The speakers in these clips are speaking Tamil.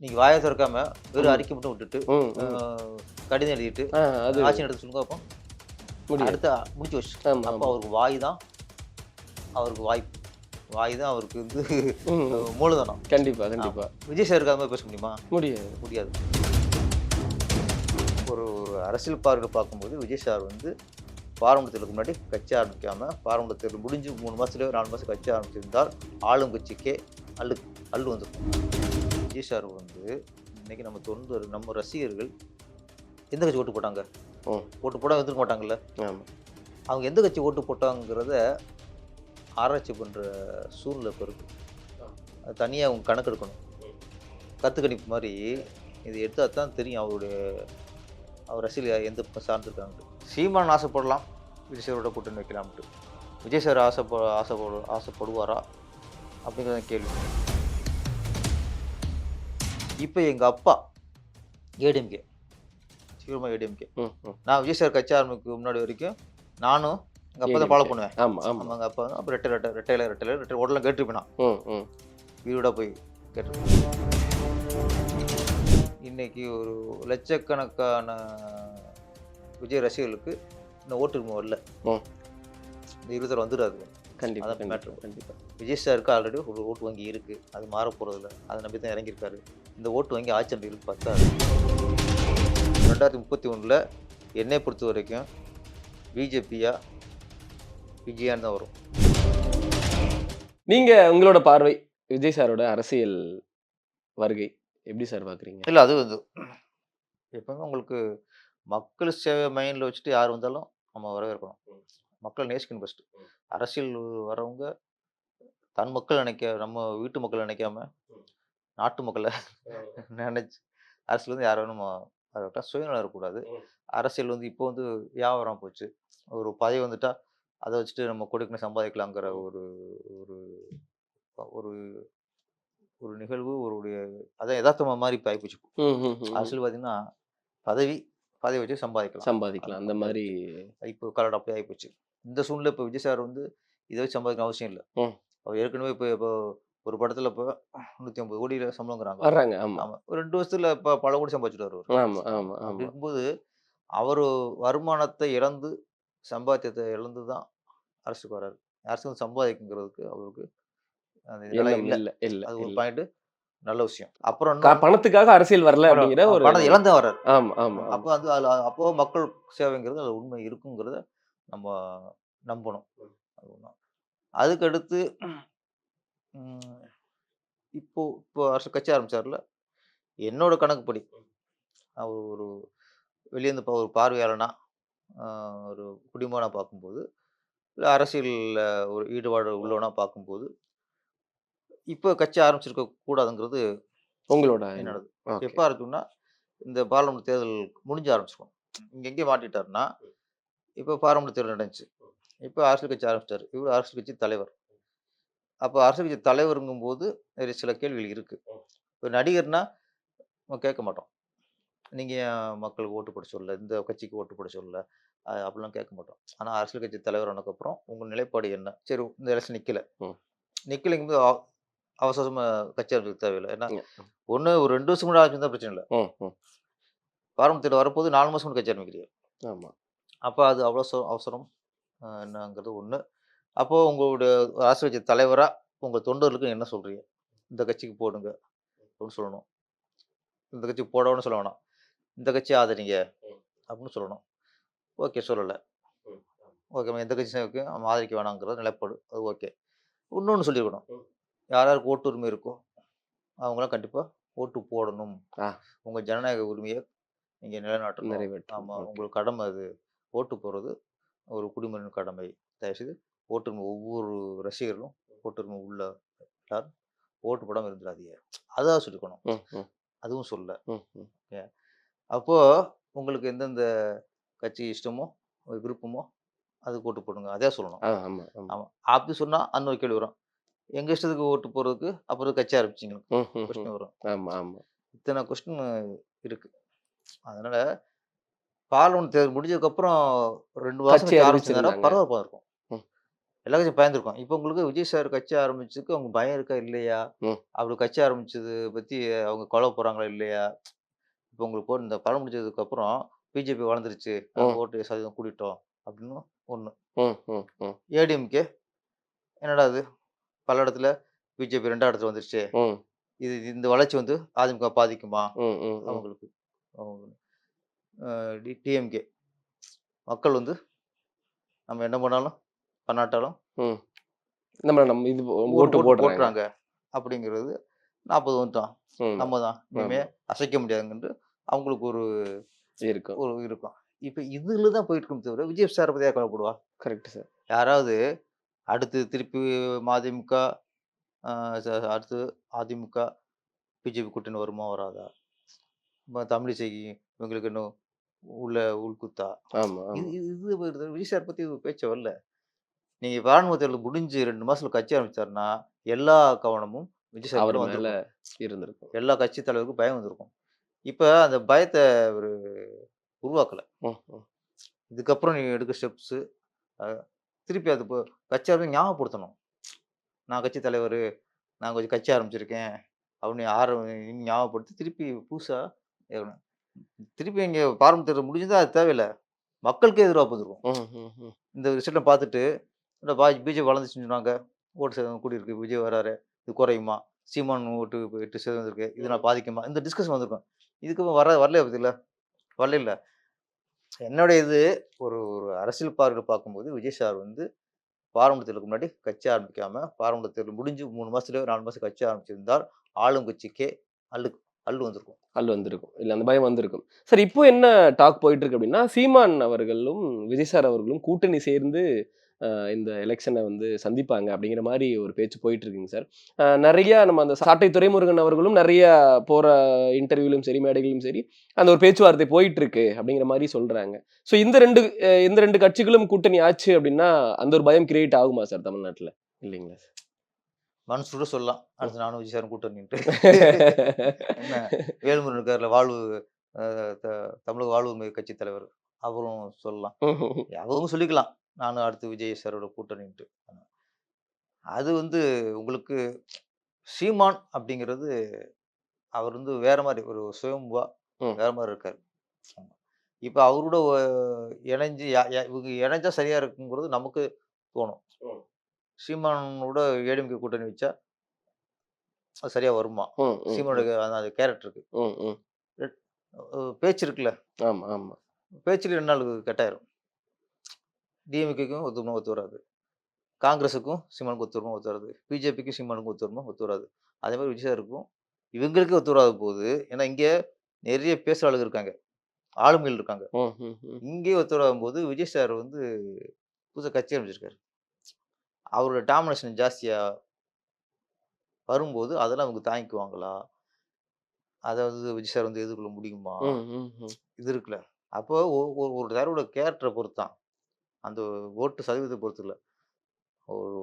நீங்க வாயை திறக்காம வெறும். அறிக்கை மட்டும் விட்டுட்டு கடிதம் எழுதிட்டு ஆட்சி நடத்த சொல்லுங்க அப்போ அடுத்து முடிச்சு வச்சு அப்போ. அவருக்கு வாய் தான் அவருக்கு வாய்ப்பு வாய் தான் அவருக்கு வந்து மூலதனம். கண்டிப்பா கண்டிப்பா. விஜய் சார் இருக்காத மாதிரி பேச முடியுமா? முடியாது. முடியாது. ஒரு ஒரு அரசியல் பார்வையில் பார்க்கும்போது விஜய் சார் வந்து பாராளுமன்றத்துக்கு முன்னாடி கட்சி ஆரம்பிக்காம பாராளுமன்றத்தில் முடிஞ்சு மூணு மாசத்துலயோ நாலு மாசம் கட்சி ஆரம்பிச்சிருந்தால் ஆளும் கட்சிக்கே அள்ளு அள்ளு வந்திருக்கும் விஜய் சார் வந்து இன்னைக்கு நம்ம தொண்டு நம்ம ரசிகர்கள் எந்த கட்சி ஓட்டு போட்டாங்க. ஓட்டு போட வந்துருக்க மாட்டாங்கல்ல? அவங்க எந்த கட்சி ஓட்டு போட்டாங்கிறத ஆராய்ச்சி பண்ணுற சூழ்நிலை இப்போ அது தனியாக அவங்க கணக்கெடுக்கணும் கற்றுக்கணிப்பு மாதிரி இது எடுத்தால் தான் தெரியும் அவருடைய அவர் ரசிகர் எந்த சார்ந்திருக்காங்க சீமான் ஆசைப்படலாம். விஜய் சாரோட கூட்டணி வைக்கலாம்ட்டு விஜய் சார் ஆசைப்ப ஆசைப்படு ஆசைப்படுவாரா? அப்படிங்கிறத கேள்வி. இப்போ எங்கள் அப்பா ஏடிஎம்கே சீக்கிரமாக ஏடிஎம்கே. நான் விஜய் சார் கட்சி ஆரம்பிக்கு முன்னாடி வரைக்கும் நானும் எங்கள் அப்பா தான் ஃபாலோ பண்ணுவேன். ஆமா ஆமா. ஆமாங்க அப்பா தான் அப்போ ரெட்டை ரெட்டை ரெட்டையில ரெட்டையில ரெட்டை உடலாம் கேட்டிருப்பேன் நான். வீடோட போய் கேட்டிருப்பேன். இன்னைக்கு ஒரு லட்சக்கணக்கான விஜய் ரசிகர்களுக்கு இன்னும் ஓட்டு வரல. இந்த இருபத்தர் வந்துடாது. கண்டிப்பா அதான் கண்டிப்பா matter. கண்டிப்பா. விஜய் சாருக்கு ஆல்ரெடி ஒரு ஓட்டு வங்கி இருக்கு. அது மாற போறதில்ல. அதை நம்பி தான் இறங்கியிருக்காரு. இந்த ஓட்டு வங்கி ஆட்சி அமைப்புக்கு பத்தாது. ரெண்டாயிரத்தி முப்பத்தி ஒன்றில் என்னை பொறுத்த வரைக்கும் பிஜேபியா விஜயான்னு தான் வரும். நீங்க உங்களோட பார்வை விஜய் சாரோட அரசியல் வருகை எப்படி சார் பாக்குறீங்க? இல்லை அது வந்து எப்பவுமே உங்களுக்கு மக்கள் சேவை மைண்டில் வச்சுட்டு யார் வந்தாலும் நம்ம வரவேற்கணும். மக்கள் நேசிக்கணும் ஃபஸ்ட்டு அரசியல் வரவங்க தன் மக்கள் நினைக்க நம்ம வீட்டு மக்கள் நினைக்காம நாட்டு மக்களை நினைச்சு அரசியல் வந்து யாரும் நம்ம வரவிட்டா சுயநலம் இருக்கக்கூடாது. அரசியல் வந்து இப்போ வந்து வியாபாரம் போச்சு. ஒரு பதவி வந்துட்டா அதை வச்சுட்டு நம்ம கொடுக்கணும் சம்பாதிக்கலாங்கிற ஒரு ஒரு ஒரு ஒரு நிகழ்வு ஒரு அதான் யதார்த்தமா மாதிரி இப்போ ஆகிப்போச்சு. அரசியல் பார்த்தீங்கன்னா பதவி பதவி வச்சு சம்பாதிக்கலாம். சம்பாதிக்கலாம். அந்த மாதிரி இப்போ காலட் அப்படி ஆகிப்போச்சு இந்த சூழ்நிலை இப்போ விஜய் சார் வந்து இதை வச்சு சம்பாதிக்கணும் அவசியம் இல்லை. அவர் ஏற்கனவே இப்போ இப்போ ஒரு படத்தில் இப்போ நூற்றி ஐம்பது கோடியில் சம்பளங்கிறாங்க வர்றாங்க. ஆமா. ஆமாம் ஒரு ரெண்டு வருஷத்துல இப்போ பல கோடி சம்பாதிச்சுட்டு வருவார் ஆமா ஆமா அப்படி இருக்கும்போது அவர் வருமானத்தை இழந்து சம்பாத்தியத்தை இழந்து தான் அரசுக்கு வராரு. அரசு வந்து சம்பாதிக்குங்கிறதுக்கு அவருக்கு இல்லை. இல்ல அது ஒரு. பாயிண்ட் நல்ல விஷயம். அப்புறம் பணத்துக்காக அரசியல் வரல அப்படிங்கிற ஒரு பணத்தை இழந்து வர்றாரு. ஆமா ஆமா. அப்போ வந்து அதில் அப்போ மக்கள் சேவைங்கிறது அது உண்மை இருக்குங்கிறத நம்ம நம்பணும். அது ஒண்ணு. அதுக்கடுத்து இப்போ இப்போ அரசு கட்சி ஆரம்பிச்சார்ல. என்னோட கணக்குப்படி அவர் ஒரு வெளியேந்து ஒரு பார்வையாளனா ஒரு குடிமகனா பார்க்கும்போது இல்லை அரசியலில் ஒரு ஈடுபாடு உள்ளவனா பார்க்கும்போது இப்போ கட்சி ஆரம்பிச்சிருக்க கூடாதுங்கிறது உங்களோட என்னோடது. Okay. எப்போ ஆரம்பிச்சோம்னா இந்த பாராளுமன்ற தேர்தல் முடிஞ்சு ஆரம்பிச்சிருக்கோம் இங்கே எங்கே மாட்டிட்டாருன்னா இப்போ பாராளுமன்ற தேர்தல் நடந்துச்சு. இப்போ அரசியல் கட்சி ஆரம்பிச்சிட்டாரு. இவர் அரசியல் கட்சி தலைவர். அப்போ அரசியல் கட்சி தலைவருங்கும்போது நிறைய சில கேள்விகள் இருக்கு. இப்போ நடிகர்னா கேட்க மாட்டோம். நீங்கள் மக்களுக்கு ஓட்டு போட சொல்லல? இந்த கட்சிக்கு ஓட்டு போட சொல்லல? அப்படிலாம் கேட்க மாட்டோம். ஆனால் அரசியல் கட்சி தலைவர் ஆனதுக்கப்புறம் உங்கள் நிலைப்பாடு என்ன? சரி இந்த எலெக்ஷன் நிற்கல ம். நிற்கலைங்கும்போது அவசரமாக கட்சி ஆரம்பிக்க தேவையில்லை. ஏன்னா. ஒன்று ஒரு ரெண்டு வருஷம் கூட ஆரம்பிச்சிருந்தா பிரச்சனை இல்லை. பாரம்பரியத்தில் வரப்போது நாலு மாதம் கூட கட்சி ஆரம்பிக்கிறீங்க ஆமா. அப்போ அது அவ்வளோ சொ- அவசரம். என்னங்கிறது ஒன்று அப்போது உங்களுடைய அரசியல் கட்சி தலைவராக உங்கள் தொண்டர்களுக்கு என்ன சொல்கிறீங்க இந்த கட்சிக்கு போடுங்க அப்படின்னு சொல்லணும். இந்த கட்சி போடணும்னு சொல்ல வேணாம். இந்த கட்சி ஆதரிங்க அப்படின்னு சொல்லணும். ஓகே சொல்லலை. ஓகே எந்த கட்சி ஆதரிக்க வேணாங்கிறது நிலைப்பாடு. அது ஓகே. இன்னொன்று சொல்லியிருக்கணும். யார் யாருக்கு ஓட்டு உரிமை இருக்கோ அவங்களாம் கண்டிப்பாக ஓட்டு போடணும். உங்கள் ஜனநாயக உரிமையை நீங்கள் நிலைநாட்டணும். நிறைவேற்று ஆமாம். உங்களுக்கு கடமை அது. ஓட்டு போடுறது ஒரு குடிமகனின் கடமை. தயவுசெய்து ஓட்டுரிமை ஒவ்வொரு ரசிகர்களும் ஓட்டுரிமை உள்ள எல்லாரும் ஓட்டு போடாமல் இருந்துடாதீங்க அதான் சொல்லிக்கணும். அதுவும் சொல்ல. அப்போது உங்களுக்கு எந்தெந்த கட்சி இஷ்டமோ விருப்பமோ அதுக்கு ஓட்டு போடுங்க. அதே சொல்லணும். ஆமாம் அப்படி சொன்னால் அன்னொரு கேள்வி வரும். எங்கள் இஷ்டத்துக்கு ஓட்டு போடுறதுக்கு அப்புறம் கட்சி ஆரம்பிச்சிங்க. ம், ம், ம். கொஸ்டின் வரும். ஆமா ஆமா. இத்தனை கொஸ்டின் இருக்கு. அதனால பார்லிமெண்ட் தேர்தல் முடிஞ்சதுக்கப்புறம் ரெண்டு மாசம் கட்சி கட்சி ஆரம்பிச்சிருந்தா அறிவிச்சிருந்தாங்க. பரவாயில்ல இருக்கும். எல்லா கட்சியும் பயந்துருக்கும். இப்போ உங்களுக்கு விஜய் சார் கட்சி ஆரம்பிச்சதுக்கு அவங்க பயம் இருக்கா? இல்லையா. அப்படி கட்சி ஆரம்பிச்சது பற்றி அவங்க கொலை போகிறாங்களா இல்லையா? இப்போ உங்களுக்கு போட்டு இந்த படம் முடிஞ்சதுக்கு அப்புறம் பிஜேபி வளர்ந்துருச்சு. ஓட்டு சதவீதம் கூட்டிட்டோம் அப்படின்னு ஒன்று ம் ஏடிஎம்கே? என்னடா அது பல இடத்துல பிஜேபி ரெண்டாம் இடத்துல வந்துருச்சு. இது இந்த வளர்ச்சி வந்து அதிமுக பாதிக்குமா? அவங்களுக்கு. டிஎம்கே. மக்கள் வந்து நம்ம என்ன பண்ணாலும் பண்ணாட்டாலும் நம்ம நம்ம இது ஓட்டு போட்டுறாங்க. அப்படிங்கிறது நாற்பது வந்துட்டோம். நம்ம தான். இனிமே அசைக்க முடியாதுங்கன்ட்டு அவங்களுக்கு ஒரு இருக்கும். ஒரு இருக்கும். இப்போ இதில் தான் போயிட்டு இருக்கும் தவிர விஜய் சாரை பற்றியா கவலைப்படுவா கரெக்ட் சார். யாராவது அடுத்து திருப்பி மதிமுக அடுத்து அதிமுக பிஜேபி கூட்டணி வருமா வராதா? தமிழிசைக்கு இவங்களுக்கு இன்னும் உள்ள உள்குத்தா இது. விஜய் சார் பற்றி பேச்ச வரல. நீங்கள் ராணுவ தேர்தல் முடிஞ்சு ரெண்டு மாசத்துல கட்சி ஆரம்பிச்சாருன்னா எல்லா கவனமும் விஜய் சார் மேல இருந்திருக்கும். எல்லா கட்சி தலைவருக்கும் பயம் வந்திருக்கும். இப்போ அந்த பயத்தை ஒரு உருவாக்கலை. இதுக்கப்புறம் நீ எடுக்க ஸ்டெப்ஸு திருப்பி அது கட்சி ஆரம்பி ஞாபகப்படுத்தணும். நான் கட்சி தலைவர் நான் கொஞ்சம் கட்சி ஆரம்பிச்சிருக்கேன் அப்படின்னு ஆரம் ஞாபகப்படுத்தி திருப்பி புதுசாக திருப்பி இங்கே பாரம்பரிய தேர்தல் முடிஞ்சதா அது தேவையில்லை. மக்களுக்கே எதிர்பார்ப்பு வந்துருக்கும் ம், ம், ம். இந்த ரிசல்ட்டை பார்த்துட்டு இந்த பா பிஜேபி வளர்ந்துச்சுன்னு சொன்னாங்க. ஓட்டு சதவீதம் கூடியிருக்கு விஜய் வராரு. இது குறையுமா? சீமான் ஓட்டு எட்டு சதவீதம் இருக்கு. இதனால் பாதிக்குமா? இந்த டிஸ்கஷன் வந்திருக்கும். இதுக்கு வர வரல பத்தியில வரல இல்லை. என்னுடைய இது ஒரு ஒரு அரசியல் பார்வையில் பார்க்கும்போது விஜய் சார் வந்து பாராளுமன்ற தேர்தலுக்கு முன்னாடி கட்சி ஆரம்பிக்காம பாராளுமன்ற தேர்தல் முடிஞ்சு மூணு மாசத்துல நாலு மாசம் கட்சி ஆரம்பிச்சிருந்தால் ஆளும் கட்சிக்கே அல்லு அல்லு வந்திருக்கும். அல் வந்திருக்கும். இல்லை அந்த பயம் வந்திருக்கும். சார் இப்போ என்ன டாக் போயிட்டு இருக்கு அப்படின்னா சீமான் அவர்களும் விஜய் சார் அவர்களும் கூட்டணி சேர்ந்து இந்த எலெக்ஷனை வந்து சந்திப்பாங்க அப்படிங்கிற மாதிரி ஒரு பேச்சு போயிட்டு இருக்குங்க சார் நிறைய நம்ம அந்த சாட்டை துறைமுருகன் அவர்களும் நிறைய போற இன்டர்வியூலையும் சரி மேடைகளிலும் சரி அந்த ஒரு பேச்சுவார்த்தை போயிட்டு இருக்கு அப்படிங்கிற மாதிரி சொல்றாங்க. ஸோ இந்த ரெண்டு இந்த ரெண்டு கட்சிகளும் கூட்டணி ஆச்சு அப்படின்னா அந்த ஒரு பயம் கிரியேட் ஆகுமா சார் தமிழ்நாட்டில்? இல்லைங்களா சார் மனசோட சொல்லலாம். அடுத்து நானும் விஜய் சார் கூட்டணின்ட்டு என்ன வேலுமுருகன் இருக்கார்ல வாழ்வு தமிழக வாழ்வு கட்சி தலைவர். அவரும் சொல்லலாம். அவங்க சொல்லிக்கலாம். நானும் அடுத்து விஜய் சாரோட கூட்டணின்ட்டு அது வந்து உங்களுக்கு சீமான் அப்படிங்கிறது அவர் வந்து வேற மாதிரி ஒரு சுயம்புவா. வேற மாதிரி இருக்காரு. இப்போ அவரோட இணைஞ்சு இவங்க இணைஞ்சா சரியா இருக்குங்கிறது நமக்கு தோணும். சீமானோட ஏடிஎம்கே கூட்டணி வச்சா அது சரியா வருமா? சீமானோட அந்த- கேரக்டருக்கு. பேச்சு இருக்குல்ல? ஆமா ஆமா. பேச்சில் ரெண்டு நாள் கட்டாயிரும். டிஎம்கேக்கும் ஒத்து ஒத்து வராது. காங்கிரஸுக்கும் சீமானுக்கும் ஒத்து வருமா ஒத்து வராது. பிஜேபிக்கும் சீமானுக்கும் ஒத்து வருமா ஒத்து வராது. அதே மாதிரி விஜய் சாருக்கும் இவங்களுக்கே ஒத்து வராத போது ஏன்னா இங்கே நிறைய பேசுகிற ஆளுங்க இருக்காங்க. ஆளுமைகள் இருக்காங்க. இங்கே ஒத்து வராத போது விஜய் சார் வந்து புதுசாக கட்சி ஆரம்பிச்சிருக்காரு. அவரோட டாமினேஷன் ஜாஸ்தியாக வரும்போது அதெல்லாம் அவங்க தாங்கிக்குவாங்களா அதாவது விஜய் சார் வந்து எதிர்கொள்ள முடியுமா. இது இருக்குல்ல அப்போ ஒரு ஒரு தடவோட கேரக்டரை பொறுத்து தான் அந்த ஓட்டு சதவீதத்தை பொறுத்து இல்லை ஒரு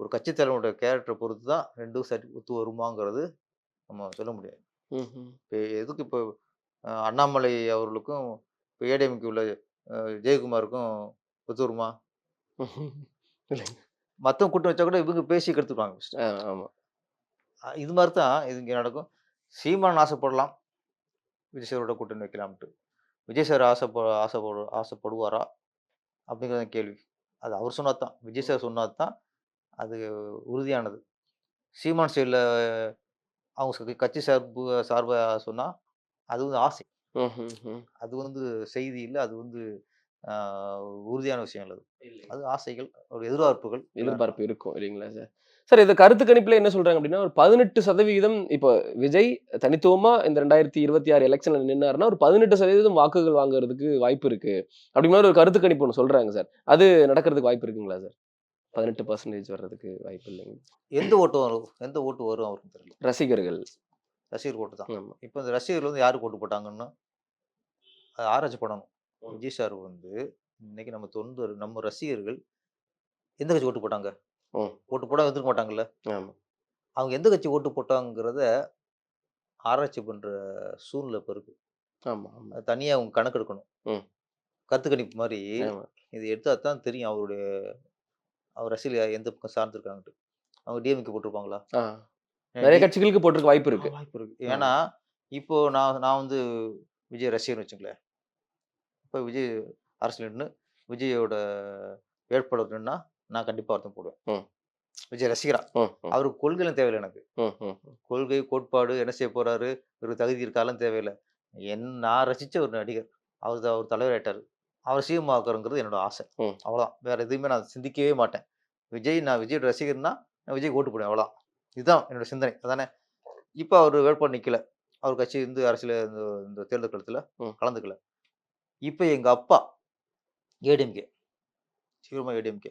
ஒரு கட்சி தலைவனோட கேரக்டரை பொறுத்து தான் ரெண்டும் சரி ஒத்து வருமாங்கிறது நம்ம சொல்ல முடியாது. இப்போ எதுக்கு இப்போ அண்ணாமலை அவர்களுக்கும் இப்போ ஏடிஎம்கே உள்ள ஜெயக்குமாருக்கும் ஒத்து வருமா. மற்றவங்க கூட்டம் வச்சா கூட இவங்க பேசி அஹ், இது மாதிரி தான் இது இங்கே நடக்கும். சீமான் ஆசைப்படலாம். விஜய் சாரோட கூட்டணி வைக்கலாம்ட்டு விஜய் சார் ஆசைப்ப ஆசைப்படு ஆசைப்படுவாரா? அப்படிங்கிறத கேள்வி. அது அவர் சொன்னா தான் விஜய் சார் சொன்னா தான் அது உறுதியானது. சீமான் சைடில் அவங்க கட்சி சார்பு சார்பாக சொன்னால் அது வந்து ஆசை. அது வந்து செய்தி இல்லை அது வந்து உறுதியான விஷயம் இல்லை அது அது ஆசைகள் ஒரு எதிர்பார்ப்புகள். எதிர்பார்ப்பு இருக்கும் இல்லைங்களா சார்? சார் இந்த கருத்து கணிப்புல என்ன சொல்றாங்க அப்படின்னா ஒரு பதினெட்டு சதவிகிதம் இப்போ விஜய் தனித்துவமா இந்த ரெண்டாயிரத்தி இருபத்தி ஆறு எலெக்ஷன்ல நின்னாருன்னா ஒரு பதினெட்டு சதவீதம் வாக்குகள் வாங்குறதுக்கு வாய்ப்பு இருக்கு. அப்படி மாதிரி ஒரு கருத்து கணிப்பு ஒன்று சொல்றாங்க சார். அது நடக்கிறதுக்கு வாய்ப்பு இருக்குங்களா சார்? பதினெட்டு பர்சன்டேஜ் வர்றதுக்கு வாய்ப்பு இல்லைங்க. எந்த ஓட்டு வரும்? எந்த ஓட்டு வரும் அவருக்கு தெரியல. ரசிகர்கள். ரசிகர் ஓட்டு தான். இப்போ இந்த ரசிகர்கள் வந்து யாருக்கு ஓட்டு போட்டாங்கன்னு அது ஆராய்ச்சி பண்ணணும். விஜய் சார் வந்து இன்னைக்கு நம்ம தொண்டர் நம்ம ரசிகர்கள் எந்த கட்சி ஓட்டு போட்டாங்க. ஓட்டு போட வந்துருக்க மாட்டாங்கல்ல? அவங்க எந்த கட்சி ஓட்டு போட்டாங்கிறத ஆராய்ச்சி பண்ற சூழ்நிலை இப்போ இருக்கு. தனியாக அவங்க கணக்கு எடுக்கணும். ம். கருத்து கணிப்பு மாதிரி இது எடுத்தா தான் தெரியும் அவருடைய அவர் ரசிகர்கள் எந்த பக்கம் சார்ந்திருக்காங்கன்ட்டு. அவங்க டிஎம்கே போட்டிருப்பாங்களா. நிறைய கட்சிகளுக்கு போட்டிருக்க வாய்ப்பு இருக்கு. வாய்ப்பு இருக்கு. ஏன்னா இப்போ நான் நான் வந்து விஜய் ரசிகர்னு வச்சுங்களேன். இப்போ விஜய் அரசியல் நின்று விஜயோட வேட்பாளர் நின்னா நான் கண்டிப்பாக அர்த்தம் போடுவேன். விஜய் ரசிகரா. அவருக்கு கொள்கைலாம் தேவையில்லை எனக்கு. கொள்கை கோட்பாடு என்ன செய்ய போறாரு ஒரு தகுதி இருக்காலாம் தேவையில்லை. என் நான் ரசிச்ச ஒரு நடிகர் அவர் அவர் தலைவர் ஆயிட்டாரு. அவர் சிஎம் ஆக்குறங்கிறது என்னோட ஆசை. அவ்வளோதான் வேற எதுவுமே நான் சிந்திக்கவே மாட்டேன். விஜய் நான் விஜயோட ரசிகர்னா நான் விஜய் ஓட்டு போடுவேன் அவ்வளோதான் இதுதான் என்னோட சிந்தனை. அதானே? இப்போ அவர் வேட்பாளர் நிக்கல. அவர் கட்சி இந்து அரசியல் இந்த தேர்தல் களத்தில். கலந்துக்கல. இப்போ எங்க அப்பா ஏடிஎம்கே சீக்கிரமா ஏடிஎம்கே.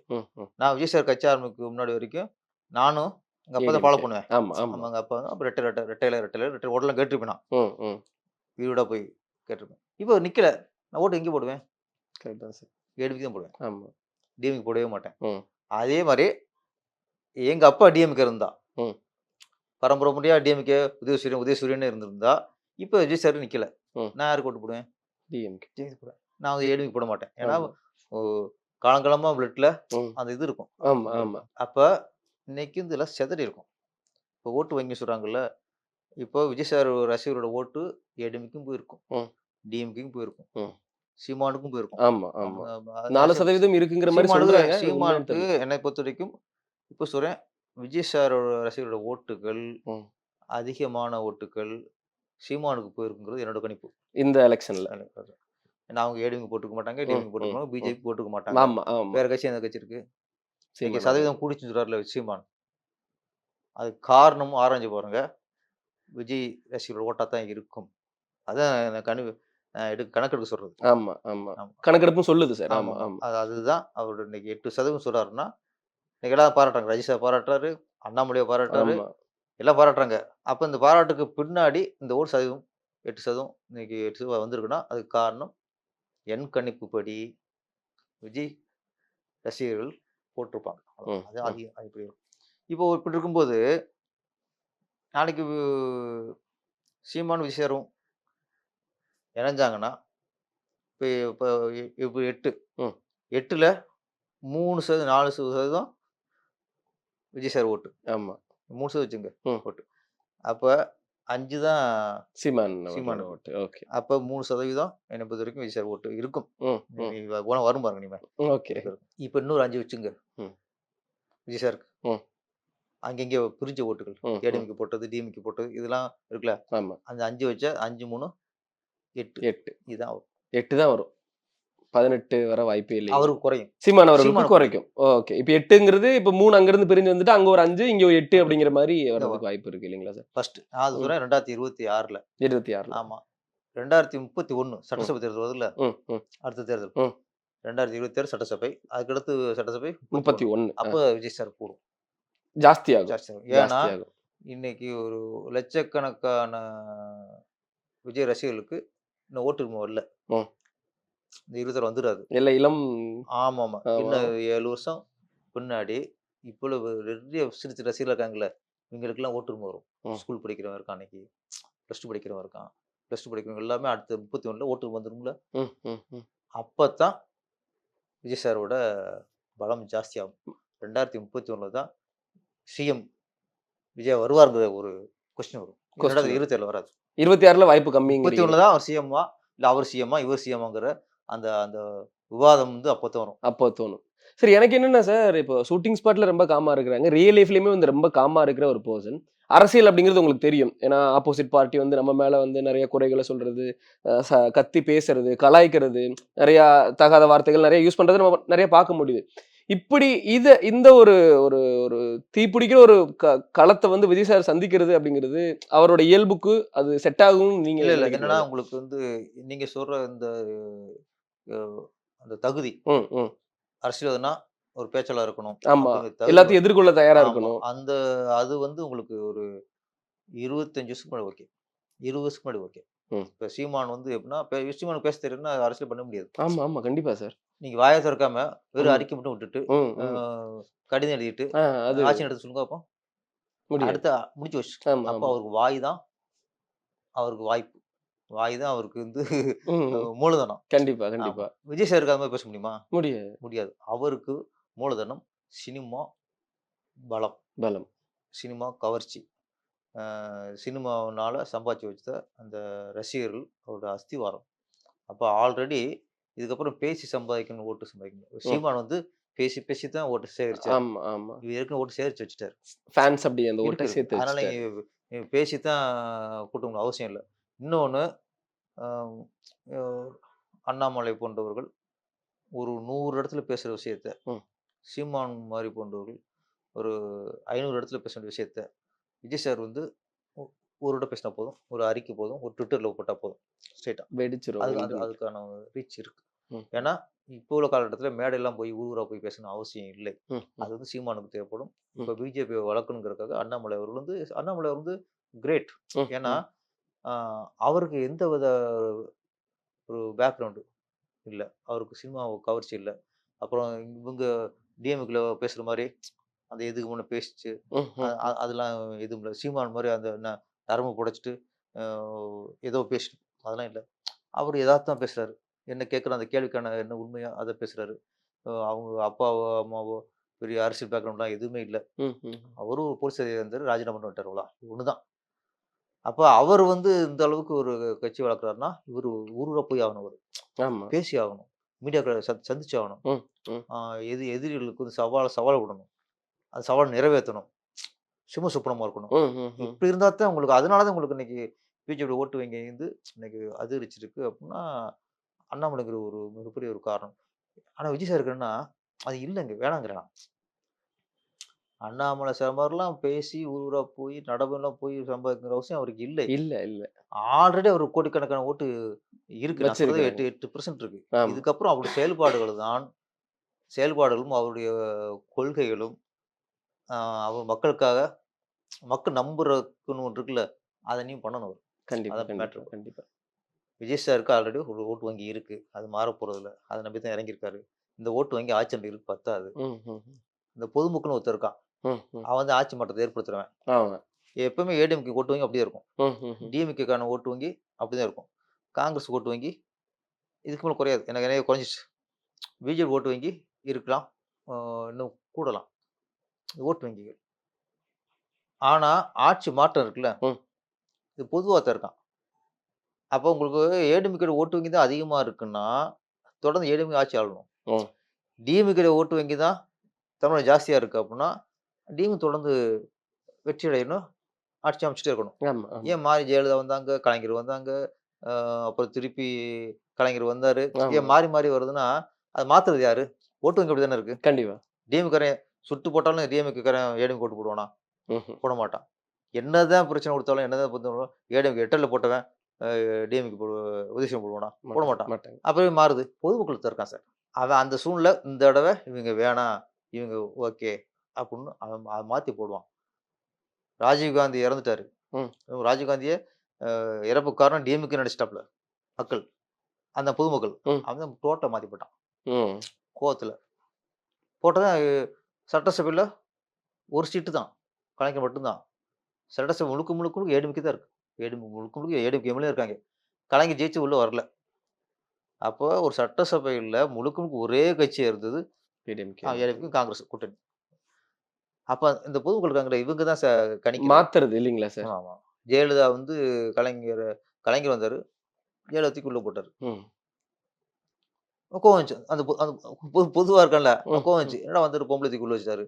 நான் விஜய் சார் கட்சி ஆரம்பிக்கு முன்னாடி வரைக்கும் நானும் எங்க அப்பா தான் ஃபாலோ. பண்ணுவேன். ஆமா ஆமா. ஆமாங்க அப்பா தான் அப்போ ரெட்டை ரெட்டை ரெட்டையில ரெட்டையில ரெட்டை ஓட்டெல்லாம் கேட்டிருப்பேன் நான். ம், ம். வீடா போய் கேட்டிருப்பேன். இப்போ நிக்கல. நான் ஓட்டு எங்கே போடுவேன்? கரெக்ட் தான் சார். ஏடிஎம்கே தான் போடுவேன். ஆமா. டிஎம்கே போடவே மாட்டேன். அதே மாதிரி எங்க அப்பா டிஎம்கே இருந்தா. பரம்பரை முறையா டிஎம்கே உதயசூரியன் உதயசூரியன் இருந்திருந்தா இப்போ விஜய் சார் நிக்கல. ம். நான் யாருக்கு ஓட்டு போடுவேன்? டிஎம்கே போடுவேன் நான் வந்து ஏடிஎம்கே போட மாட்டேன். ஏன்னா காலங்காலமா பிளட்ல. அந்த இது இருக்கும். ஆமா ஆமா. அப்ப இன்னைக்கு வந்து எல்லாம் செதறி இருக்கும். இப்போ ஓட்டு வங்கி சொல்றாங்கல்ல இப்போ விஜய் சார் ரசிகரோட ஓட்டு ஏடிஎம்க்கும் போயிருக்கும். டிஎம்கேக்கும் போயிருக்கும். சீமானுக்கும் போயிருக்கும். ஆமா ஆமா. நாலு சதவீதம் இருக்குங்கிற மாதிரி சொல்றாங்க. சீமானுக்கு. என்னை பொறுத்த வரைக்கும் இப்போ சொல்றேன் விஜய் சாரோட ரசிகரோட ஓட்டுகள். அதிகமான ஓட்டுகள் சீமானுக்கு போயிருக்குங்கிறது என்னோட கணிப்பு. இந்த எலெக்ஷன்ல. ஏன்னா அவங்க ஏடிஎம்கே போட்டுக்க மாட்டாங்க டிஎம்கே போட்டுக்க ம், பிஜேபி போட்டுக்க மாட்டாங்க. ஆமா வேற கட்சி எந்த கட்சி இருக்கு? இன்னைக்கு சதவீதம் கூடிச்சுன்னு சொல்றாருல சீமான். அது காரணமும் ஆராய்ஞ்சு பாருங்க. விஜய் ரசிகரோட ஓட்டா தான் இருக்கும். அதான் கணு நான் எடுக்க கணக்கெடுக்க சொல்றது. ஆமா ஆமா. கணக்கெடுப்பும் சொல்லுது சார். ஆமா ஆமா அது அதுதான் அவர் இன்னைக்கு எட்டு சதவீதம் சொல்றாருன்னா இன்னைக்கு எல்லாம் பாராட்டுறாங்க. ரஜி சார் பாராட்டுறாரு அண்ணாமலையை பாராட்டுறாரு எல்லாம் பாராட்டுறாங்க. அப்போ இந்த பாராட்டுக்கு பின்னாடி இந்த ஒரு சதவீதம் எட்டு சதவீதம் இன்னைக்கு எட்டு சதவீதம் வந்திருக்குன்னா அதுக்கு காரணம் என் கணிப்புப்படி விஜய் ரசிகர்கள் போட்டிருப்பாங்க அது. அதிகம் அது இப்படி. இப்போ இப்படி இருக்கும்போது நாளைக்கு சீமான் விஜய் சாரும் இணைஞ்சாங்கன்னா இப்போ இப்போ இப்போ எட்டு. எட்டுல மூணு சதவீதம் நாலு சதவீதம் விஜய் சார் ஓட்டு ஆமா மூணு சதவீதம் வச்சுங்க. ஓட்டு அப்போ அஞ்சு தான் சீமான் சீமான். ஓட்டு. ஓகே. அப்போ மூணு சதவீதம் என்னை பொறுத்த வரைக்கும் விஜய் சார் ஓட்டு இருக்கும். போனா வரும் பாருங்க நீங்க. ஓகே. இப்போ இன்னொரு அஞ்சு வச்சுங்க. ம். விஜய் சாருக்கு. ம். அங்கங்கே பிரிஞ்ச ஓட்டுகள். ஏடிஎம்கே போட்டது டிஎம்கே போட்டது இதெல்லாம் இருக்குல்ல? அந்த அஞ்சு வச்சா அஞ்சு மூணு எட்டு. எட்டு. இதுதான். எட்டு தான் வரும். பதினெட்டு வர வாய்ப்பே இல்லை அவருக்கு குறையும். சீமான் அவர்களுக்கு குறைக்கும். ஓகே. இப்போ எட்டுங்கிறது இப்போ மூணு அங்கிருந்து பிரிஞ்சு வந்துட்டு அங்க ஒரு அஞ்சு இங்க ஒரு எட்டு அப்படிங்கிற மாதிரி வர்றதுக்கு வாய்ப்பு இருக்கு இல்லைங்களா சார்? ஃபர்ஸ்ட் நான். சொல்றேன் ரெண்டாயிரத்தி இருபத்தி ஆறுல. இருபத்தி ஆறுல. ஆமா. ரெண்டாயிரத்தி முப்பத்தி ஒண்ணு சட்டசபை தேர்தல் ம் அடுத்த தேர்தல். ரெண்டாயிரத்தி இருபத்தி ஆறு சட்டசபை. அதுக்கடுத்து சட்டசபை முப்பத்தி ஒண்ணு. அப்போ விஜய் சார் கூடும். ஜாஸ்தி ஆகும் ஜாஸ்தி ஆகும். ஏன்னா இன்னைக்கு ஒரு லட்சக்கணக்கான விஜய் ரசிகர்களுக்கு இன்னும் ஓட்டு வரல. இந்த இருபத்தாறு வந்துடாது இல்ல இளம் ஆமா ஆமா ஆமா. இன்னும் ஏழு வருஷம் பின்னாடி இவ்வளவு நிறைய சிறு சிறு ரசிகர்கள் இருக்காங்கல்ல இவங்களுக்கெல்லாம் ஓட்டு வரும். ஸ்கூல் படிக்கிறவன் இருக்கான் அன்னைக்கு ப்ளஸ் டூ படிக்கிறவன் இருக்கான். ப்ளஸ் டூ படிக்கிறவங்க எல்லாமே அடுத்த முப்பத்தி ஒண்ணுல ஓட்டு வந்துரும்ல. ம் ம் ம். அப்பதான் விஜய் சாரோட பலம் ஜாஸ்தியாகும். ரெண்டாயிரத்தி முப்பத்தி ஒண்ணுல தான் சிஎம் விஜய் வருவாருங்கிற ஒரு கொஸ்டின் வரும். ரெண்டாயிரத்தி இருபத்தி ஏழுல வராது. இருபத்தி ஆறுல வாய்ப்பு முப்பத்தி கம்மிங்கிறீங்க. ஒண்ணுல தான் அவர் சிஎம்மா இல்ல அவர் சிஎம்மா இவர் சிஎம்மாங்கிற அந்த அந்த விவாதம் வந்து அப்போதான் வரும். அப்போ தோணும் சரி எனக்கு என்னன்னா சார் இப்போ ஷூட்டிங் ஸ்பாட்ல ரொம்ப காமா இருக்கிறாங்க. ரியல் லைஃப்லயுமே வந்து ரொம்ப காமா இருக்கிற ஒரு பர்சன் அரசியல் அப்படிங்கிறது உங்களுக்கு தெரியும். ஏன்னா ஆப்போசிட் பார்ட்டி வந்து நம்ம மேல வந்து நிறைய குறைகளை சொல்றது அஹ் ச- கத்தி பேசுறது கலாய்க்கிறது நிறைய தகாத வார்த்தைகள் நிறைய யூஸ் பண்றது நம்ம நிறைய பார்க்க முடியுது. இப்படி இத இந்த ஒரு ஒரு ஒரு தீப்பிடிக்கிற ஒரு க களத்தை வந்து விஜய் சார் சந்திக்கிறது அப்படிங்கிறது அவரோட இயல்புக்கு அது செட் ஆகும் நீங்க இல்ல? என்னன்னா உங்களுக்கு வந்து நீங்க சொல்ற இந்த அந்த தகுதி. அரசியல்னா ஒரு பேச்சாளர் இருக்கணும். ஆமா. எல்லாத்தையும் எதிர்கொள்ள தயாரா. இருக்கணும். அந்த அது வந்து உங்களுக்கு ஒரு இருபத்தஞ்சு வருஷத்துக்கு முன்னாடி ஓகே. இருபது வருஷத்துக்கு முன்னாடி ஓகே. இப்ப சீமான் வந்து எப்படின்னா சீமானுக்கு பேச தெரியும்னா அரசியல் பண்ண முடியாது. ஆமா ஆமா. கண்டிப்பா சார். நீங்க வாயை திறக்காம வெறும். அறிக்கை மட்டும் விட்டுட்டு கடிதம் எழுதிட்டு ஆட்சி நடத்த சொல்லுங்க அப்போ. அடுத்த முடிச்சு வச்சு அப்போ அவருக்கு வாய் தான் அவருக்கு வாய்ப்பு. வாய் தான் அவருக்கு வந்து மூலதனம். கண்டிப்பா. கண்டிப்பா. விஜய் சாருக்கு அது மாதிரி பேச முடியுமா? முடியாது. முடியாது. அவருக்கு மூலதனம் சினிமா பலம். பலம். சினிமா கவர்ச்சி. சினிமாவுனால சம்பாதிச்சு வச்ச அந்த ரசிகர்கள் அவரோட அஸ்திவாரம். அப்போ ஆல்ரெடி இதுக்கப்புறம் பேசி சம்பாதிக்கணும் ஓட்டு சம்பாதிக்கணும். சீமான் வந்து பேசி பேசி தான் ஓட்டு சேகரிச்சார். ஆமா ஆமா. இவர் ஏற்கனவே ஓட்டு சேகரிச்சு வச்சுட்டாரு. ஃபேன்ஸ் அப்படி அந்த ஓட்டை. சேர்த்து அதனால பேசி தான் கூட்டணும் அவசியம் இல்லை. இன்னொன்று அண்ணாமலை போன்றவர்கள் ஒரு நூறு இடத்துல பேசுகிற விஷயத்த. சீமான் மாதிரி போன்றவர்கள் ஒரு ஐநூறு இடத்துல பேச வேண்டிய விஷயத்த விஜய் சார் வந்து ஒரு இடம் பேசினா போதும் ஒரு அறிக்கை போதும் ஒரு ட்விட்டரில் போட்டால் போதும் ஸ்ட்ரெயிட்டாக வெடிச்சிரும் அது. அதுக்கான ரீச் இருக்கு ம். ஏன்னா இப்போ உள்ள காலகட்டத்தில் மேடையெல்லாம் போய் ஊர் போய் பேசணும் அவசியம் இல்லை. அது வந்து சீமானுக்கு தேவைப்படும். இப்போ பிஜேபி வளர்க்கணுங்கிறதுக்காக அண்ணாமலை அவர்கள் வந்து அண்ணாமலை அவர் வந்து கிரேட் ஏன்னா அவருக்கு எந்த வித ஒரு பேக்ரவுண்டு இல்லை. அவருக்கு சினிமா கவர்ச்சி இல்லை. அப்புறம் இவங்க டிஎம்கில் பேசுகிற மாதிரி அந்த எதுக்கு முன்னே பேசிச்சு? அதெல்லாம் எதுவும் இல்லை. சீமான் மாதிரி அந்த ந- நரம்பு புடைச்சிட்டு ஏதோ பேசிட்டு அதெல்லாம் இல்லை. அவர் எதார்த்தம் பேசுறாரு. என்ன கேட்குற அந்த கேள்விக்கான என்ன உண்மையா அதை பேசுறாரு. ஆஹ் அவங்க அப்பாவோ அம்மாவோ பெரிய அரசியல் பேக்ரவுண்ட்லாம் எதுவுமே இல்லை. அவரும் ஒரு போலீஸ் அதிகாரி இருந்தார் ராஜினாமா பண்ணிட்டாருங்களா ஒன்று தான் அப்போ அவர் வந்து இந்த அளவுக்கு ஒரு கட்சி வளர்க்குறாருன்னா இவர் ஊருல போய் ஆகணும் அவர். பேசி ஆகணும். மீடியாக்களை சந்த் சந்திச்சு ஆகணும். எது எதிரிகளுக்கு வந்து சவால் சவால் விடணும். அந்த சவால் நிறைவேற்றணும். சும்மா சுப்பனமாக இருக்கணும். இப்படி இருந்தால் தான் உங்களுக்கு அதனால தான் உங்களுக்கு இன்னைக்கு பிஜேபி ஓட்டு வங்கி வந்து இன்னைக்கு அதிகரிச்சிருக்கு அப்படின்னா அண்ணாமலைங்கிற ஒரு மிகப்பெரிய ஒரு காரணம். ஆனால் விஜய் சார் இருக்குன்னா அது இல்லைங்க வேணாங்கிறேன். அண்ணாமலை சார் மாதிரிலாம் பேசி ஊரா போய் நடவெல்லாம் போய் சம்பாதிக்கிற அவசியம் அவருக்கு இல்லை. இல்ல இல்ல. ஆல்ரெடி அவர் கோடிக்கணக்கான ஓட்டு இருக்கு. எட்டு எட்டு பர்சன்ட் இருக்கு. இதுக்கப்புறம் அவருடைய செயல்பாடுகள் தான் செயல்பாடுகளும் அவருடைய கொள்கைகளும் அவர் மக்களுக்காக மக்கள் நம்புறதுக்குன்னு ஒன்று இருக்குல்ல அதை நீ பண்ணணும் அவர். கண்டிப்பா அதான் கண்டிப்பா விஜய் சாருக்கு ஆல்ரெடி ஒரு ஓட்டு வங்கி இருக்கு. அது மாற போறதில்ல. அதை நம்பி தான் இறங்கியிருக்காரு. இந்த ஓட்டு வங்கி ஆட்சி இருக்கு பத்தாது. இந்த பொதுமக்கள் ஒருத்தர் இருக்கான். அவன் வந்து ஆட்சி மாற்றத்தை ஏற்படுத்துறவன் ஆமா. எப்பவுமே ஏடிஎம்கே ஓட்டு வங்கி அப்படியே இருக்கும். டிஎம்கேக்கான ஓட்டு வங்கி அப்படிதான் இருக்கும். காங்கிரஸ் ஓட்டு வங்கி இதுக்கு மேலே குறையாது. எனக்கு நிறைய குறைஞ்சிச்சு பிஜேபி ஓட்டு வங்கி இருக்கலாம். இன்னும் கூடலாம். ஓட்டு வங்கிகள். ஆனா ஆட்சி மாற்றம் இருக்குல்ல. இது பொதுவாக தான் இருக்கான். அப்போ உங்களுக்கு ஏடிஎம்கே ஓட்டு வங்கி தான் அதிகமா இருக்குன்னா தொடர்ந்து ஏடிஎம்கே ஆட்சி ஆளணும். ம். டிஎம்கே ஓட்டு வங்கி தான் தமிழ் ஜாஸ்தியா இருக்கு அப்படின்னா டிஎம் தொடர்ந்து வெற்றி அடையணும் ஆட்சி அமைச்சிட்டே இருக்கணும். ஏன் மாறி ஜெயலலிதா வந்தாங்க கலைஞர் வந்தாங்க அப்புறம் திருப்பி கலைஞர் வந்தாரு. ஏன் மாறி மாறி வருதுன்னா அது மாத்துறது யாரு? ஓட்டு வங்கி அப்படி தானே இருக்கு? கண்டிப்பா. டிஎம்காரன் சுட்டு போட்டாலும் டிஎம்காரன் ஏடிஎம் ஓட்டு போடுவானா. போட மாட்டான். என்னதான் பிரச்சனை கொடுத்தாலும் என்னதான் கொடுத்தாலும் ஏடிஎம் எட்டில் போட்டவன் டிஎம்கே போடு உதயசம் போடுவானா? போட மாட்டான் அப்பவே மாறுது? பொதுமக்கள் இருக்கான் சார். அவன் அந்த சூழ்நிலை இந்த தடவை இவங்க வேணாம் இவங்க ஓகே அப்படின்னு அவன் அதை மாற்றி போடுவான். ராஜீவ்காந்தி இறந்துட்டாரு. ராஜீவ்காந்தியை இறப்பு காரணம் டிஎம்கே நடிச்சிட்டாப்ல மக்கள். அந்த பொதுமக்கள். அவன் டோட்டை மாற்றி போட்டான். கோவத்தில். போட்டதான் சட்டசபையில் ஒரு சீட்டு தான். கலைஞர் மட்டும்தான். சட்டசபை முழுக்க முழுக்க முழுக்க ஏடிமிக்கு தான் இருக்கு. ஏடிமி முழுக்க முழுக்க ஏடிமிக்கு எம்எல்ஏ இருக்காங்க. கலைஞர் ஜெயிச்சு உள்ள வரல. அப்போ ஒரு சட்டசபையில் முழுக்க முழுக்க ஒரே கட்சியாக இருந்தது PDMK. ஏடிமிக்கும் காங்கிரஸ் கூட்டணி. அப்போ இந்த பொதுமக்கள் இருக்காங்களே இவங்க தான் ச- கணிக்கிறாங்க. மாத்துறது இல்லைங்களா சார்? ஆமா, ஜெயலலிதா வந்து கலைஞர் கலைஞர் வந்தாரு. ஜெயலலிதா தூக்கி உள்ள போட்டாரு. கோவம் வந்துச்சு. அந்த பொது பொதுவா இருக்கான்ல ம், கோவம் வந்துச்சு. என்னடா வந்துட்டு பொம்பளை தூக்கி உள்ள வச்சுட்டாரு.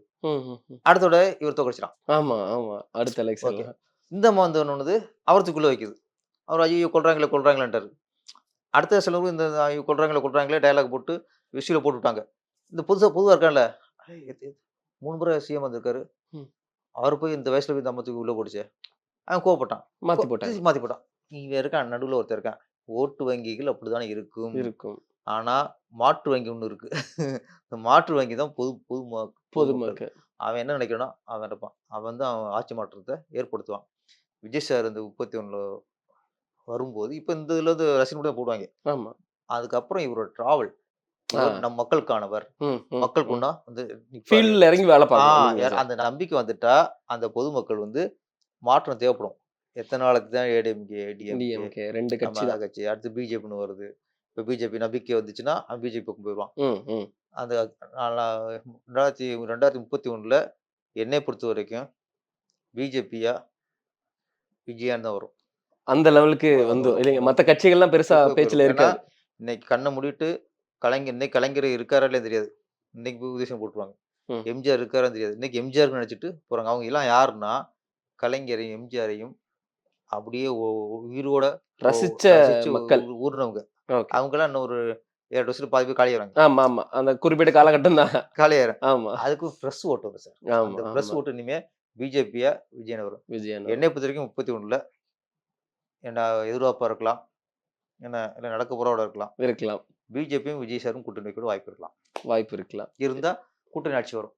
அடுத்தோட இவர் தோக்கடிச்சிட்டான். ஆமா ஆமா. அடுத்த எலெக்ஷன் இந்த அம்மா வந்து ஒன்று அவர் தூக்குள்ள வைக்குது. அவர் ஐயோ கொள்றாங்களே கொள்றாங்களேன்ட்டாரு அடுத்த சிலரும் இந்த ஐயோ கொள்றாங்களே கொள்றாங்களே டயலாக் போட்டு விஷயம் போட்டு விட்டாங்க. இந்த புதுசா பொதுவா இருக்கான்ல. "ஏய், எத்- எத்- மூணு முறை சிஎம் வந்திருக்காரு. அவர் போய் இந்த வயசுல போய் இந்த அம்மா தூக்கி உள்ள போட்டுச்சு. அவன் கோவப்பட்டான். மாத்தி திருப்பி மாத்தி போட்டான். இவன் இருக்கான் நடுவுல ஒருத்தர் இருக்கான். ஓட்டு வங்கிகள் அப்படிதானே இருக்கும். இருக்கும். ஆனா மாற்று வங்கி ஒண்ணு இருக்கு. இந்த மாற்று வங்கி தான் பொது பொது பொதுமக்கள். அவன் என்ன நினைக்கிறானோ அவன் இருப்பான். அவன் வந்து அவன் ஆட்சி மாற்றத்தை ஏற்படுத்துவான். விஜய் சார் இந்த முப்பத்தி ஒண்ணுல வரும்போது இப்போ இந்த இதுல ரசிகன் கூட போடுவாங்க. ஆமா. அதுக்கப்புறம் இவரோட டிராவல் நம் மக்களுக்கானவர். ம், ம், மக்கள் ம். கொண்டா வந்து. ஃபீல்ட்ல இறங்கி வேலை பார்க்கணும். அந்த நம்பிக்கை வந்துட்டா அந்த பொதுமக்கள் வந்து மாற்றம் தேவைப்படும். எத்தனை நாளைக்கு தான் ஏடிஎம்கே டிஎம்கே டிஎம்கே ரெண்டு கட்சி கட்சி அடுத்து பிஜேபின்னு வருது. இப்போ பிஜேபி நம்பிக்கை வந்துச்சுன்னா பிஜேபி பக்கம் போயிடுவான். அந்த ரெண்டாயிரத்தி ரெண்டாயிரத்தி முப்பத்தி ஒன்றில் என்னை பொறுத்த வரைக்கும் பிஜேபியா விஜயான்னு தான் வரும். அந்த லெவலுக்கு வந்து இல்லைங்க மத்த கட்சிகள்லாம் பெருசா பேச்சுல இருக்காது. இன்னைக்கு கண்ணை மூடிட்டு கலைஞர் இன்னைக்கு கலைஞர் இருக்காரா தெரியாது. இன்னைக்கு உதயசம் போட்டுருவாங்க. எம்ஜிஆர் இருக்காரான்னு தெரியாது. இன்னைக்கு எம்ஜிஆர் நினைச்சிட்டு போறாங்க. அவங்க எல்லாம் யாருன்னா கலைஞரையும் எம்ஜிஆரையும் அப்படியே உயிரோட ரசிச்ச மக்கள். ஊர்னவங்க. ஓகே. அவங்கெல்லாம் இன்னும் ஒரு ஏழு வருஷத்துல பாதி பேர் காலியாகிறாங்க ஆமா ஆமா. அந்த குறிப்பிட்ட காலகட்டம் தான். காலியாயிரம். ஆமா. அதுக்கு ப்ரெஸ் ஓட்டு வரும் சார். அந்த ஆமா. ஓட்டு இனிமே பிஜேபியா விஜயன் வரும் விஜயன் என்னை பொறுத்த வரைக்கும் முப்பத்தி ஒண்ணுல என்ன எதிர்பார்ப்பா இருக்கலாம். என்ன இல்லை நடக்க போறோட இருக்கலாம். இருக்கலாம். பிஜேபியும் விஜய் சாரும் கூட்டணி வைக்க வாய்ப்பு இருக்கலாம். வாய்ப்பு இருக்கலாம். இருந்தா கூட்டணி ஆட்சி வரும்.